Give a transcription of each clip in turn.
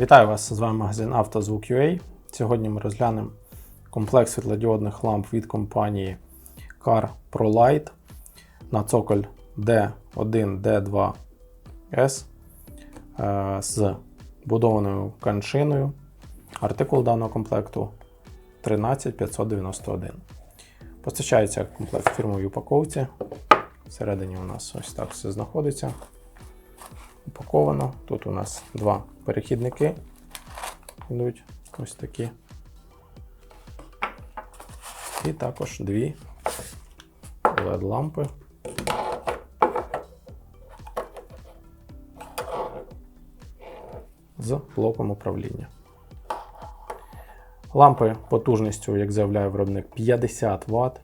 Вітаю вас! З вами магазин «Автозвук.UA». Сьогодні ми розглянемо комплект світлодіодних ламп від компанії Car ProLight на цоколь D1, D2S е, з будованою каншиною. Артикул даного комплекту 13591. Постачається комплект в упаковці. Всередині у нас ось так все знаходиться. Упаковано. Тут у нас два перехідники йдуть ось такі. І також дві LED-лампи. З блоком управління. Лампи потужністю, як заявляє виробник, 50 Вт.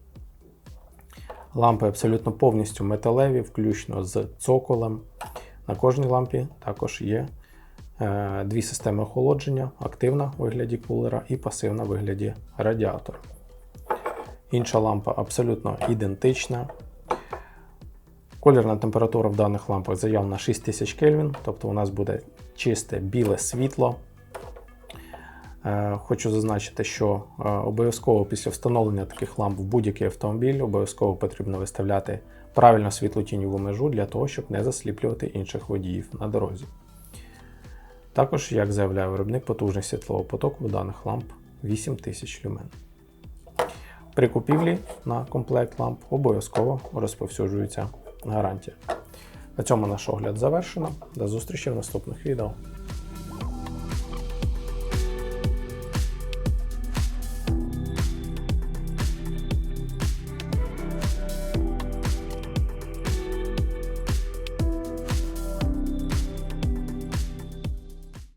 Лампи абсолютно повністю металеві, включно з цоколем. На кожній лампі також є е, дві системи охолодження: активна в вигляді кулера і пасивна в вигляді радіатора. Інша лампа абсолютно ідентична. Колірна температура в даних лампах заявлена 6000 Кельвін, тобто у нас буде чисте біле світло. Е, Хочу зазначити, що е, обов'язково після встановлення таких ламп в будь-який автомобіль обов'язково потрібно виставляти правильно світлотіньову межу для того, щоб не засліплювати інших водіїв на дорозі. Також, як заявляє виробник, потужність світлового потоку в даних ламп 8000 люмен. При купівлі на комплект ламп обов'язково розповсюджується гарантія. На цьому наш огляд завершено. До зустрічі в наступних відео.